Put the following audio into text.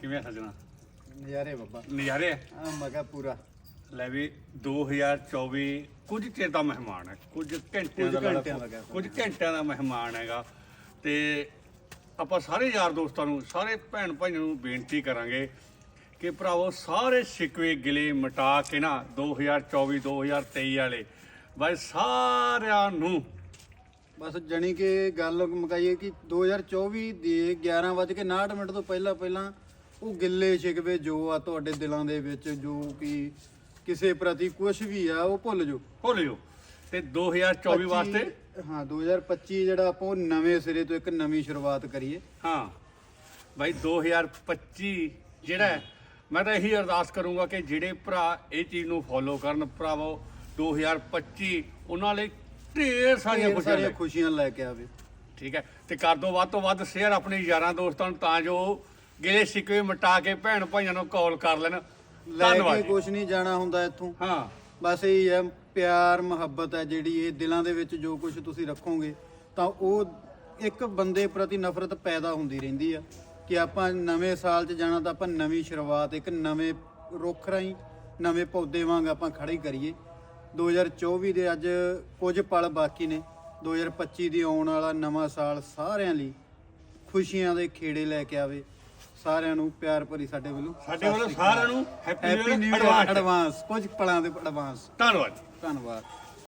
ਕਿਵੇਂ ਆ ਸੱਜਣਾ? ਨਜ਼ਾਰੇ ਬੱਬਾ। ਨਜ਼ਾਰੇ? ਆ? ਆ ਮਗਾ ਪੂਰਾ। ਲੈ ਵੀ 2024 ਕੁਝ ਚਿਰ ਦਾ ਮਹਿਮਾਨ ਹੈ ਕੁਝ ਘੰਟਿਆਂ ਦਾ ਕੁਝ ਘੰਟਿਆਂ ਦਾ ਕਹਿ ਕੁਝ ਘੰਟਿਆਂ ਦਾ ਮਹਿਮਾਨ ਹੈਗਾ। ਤੇ ਆਪਾਂ ਸਾਰੇ ਯਾਰ ਦੋਸਤਾਂ ਨੂੰ ਸਾਰੇ ਭੈਣ ਭਾਈਆਂ ਨੂੰ ਬੇਨਤੀ ਕਰਾਂਗੇ ਕਿ ਭਰਾਵੋ ਸਾਰੇ ਸ਼ਿਕਵੇ ਗਿਲੇ ਮਿਟਾ ਕੇ ਨਾ 2024 2023 ਵਾਲੇ ਬਾਈ ਸਾਰਿਆਂ ਨੂੰ ਬਸ ਜਣੀ ਕਿ ਗੱਲ ਮੁਕਾਈਏ ਕਿ 2024 ਦੇ 11:59 ਮਿੰਟ ਤੋਂ ਪਹਿਲਾਂ ਪਹਿਲਾਂ ਉਹ ਗਿੱਲੇ ਸ਼ਿਕਵੇ ਜੋ ਆ ਤੁਹਾਡੇ ਦਿਲਾਂ ਦੇ ਵਿੱਚ ਜੋ ਕਿ ਕਿਸੇ ਪ੍ਰਤੀ ਕੁਝ ਵੀ ਆ ਉਹ ਭੁੱਲ ਜਾਓ। ਭੁੱਲ ਜਾਓ। ਤੇ 2024 ਵਾਸਤੇ? ਹਾਂ 2025 ਜਿਹੜਾ ਆਪਾਂ ਉਹ ਨਵੇਂ ਸਿਰੇ ਤੋਂ ਇੱਕ ਨਵੀਂ ਸ਼ੁਰੂਆਤ ਕਰੀਏ। ਹਾਂ। ਭਾਈ 2025 ਜਿਹੜਾ ਹੈ, ਮੈਂ ਤਾਂ ਇਹੀ ਅਰਦਾਸ ਕਰੂੰਗਾ ਕਿ ਜਿਹੜੇ ਭਰਾ ਇਹ ਚੀਜ਼ ਨੂੰ ਫੋਲੋ ਕਰਨ ਭਰਾਵੋ 2025 ਉਹਨਾਂ ਲਈ ਢੇਰ ਸਾਰੀਆਂ ਢੇਰ ਖੁਸ਼ੀਆਂ ਸਾਰੀਆਂ ਲੈ ਖੁਸ਼ੀਆਂ ਲੈ ਕੇ ਆਵੇ। ਠੀਕ ਹੈ। ਤੇ ਕਰ ਦੋ ਵੱਧ ਤੋਂ ਵੱਧ ਸ਼ੇਅਰ ਆਪਣੇ ਯਾਰਾਂ ਦੋਸਤਾਂ ਨੂੰ ਤਾਂ ਜੋ ਗਿਲੇ ਸ਼ਿਕਵੇ ਮਿਟਾ ਕੇ ਭੈਣ ਭਾਈਆਂ ਨੂੰ ਕਾਲ ਕਰ ਲੈਣ। ਲੈ ਧੰਨਵਾਦ ਕੇ ਜੀ। ਕੁਝ ਨਹੀਂ ਜਾਣਾ ਹੁੰਦਾ ਇੱਥੋਂ। ਹਾਂ। ਬਸ ਇਹ ਹੈ ਪਿਆਰ ਮੁਹੱਬਤ ਹੈ ਜਿਹੜੀ ਇਹ ਦਿਲਾਂ ਦੇ ਵਿੱਚ ਜੋ ਕੁਝ ਤੁਸੀਂ ਰੱਖੋਗੇ ਤਾਂ ਉਹ ਇੱਕ ਬੰਦੇ ਪ੍ਰਤੀ ਨਫ਼ਰਤ ਪੈਦਾ ਹੁੰਦੀ ਰਹਿੰਦੀ ਆ ਕਿ ਆਪਾਂ ਨਵੇਂ ਸਾਲ 'ਚ ਜਾਣਾ ਤਾਂ ਆਪਾਂ ਨਵੀਂ ਸ਼ੁਰੂਆਤ ਇੱਕ ਨਵੇਂ ਰੁੱਖ ਰਾਹੀਂ ਨਵੇਂ ਪੌਦੇ ਵਾਂਗ ਆਪਾਂ ਖੜੀ ਕਰੀਏ। 2024 ਦੇ ਅੱਜ ਕੁਝ ਪਲ ਬਾਕੀ ਨੇ। 2025 ਦੀ ਆਉਣ ਵਾਲਾ ਨਵਾਂ ਸਾਲ ਸਾਰਿਆਂ ਲਈ ਖੁਸ਼ੀਆਂ ਦੇ ਖੇੜੇ ਲੈ ਕੇ ਆਵੇ। ਸਾਰਿਆਂ ਨੂੰ ਪਿਆਰ ਭਰੀ ਸਾਡੇ ਵੱਲੋਂ ਸਾਡੇ ਵੱਲੋਂ ਸਾਰਿਆਂ ਨੂੰ ਹੈਪੀ ਨਿਊ ਇਅਰ ਐਡਵਾਂਸ ਕੁਝ ਪਲਾਂ ਦੇ ਐਡਵਾਂਸ ਧੰਨਵਾਦ। ਧੰਨਵਾਦ।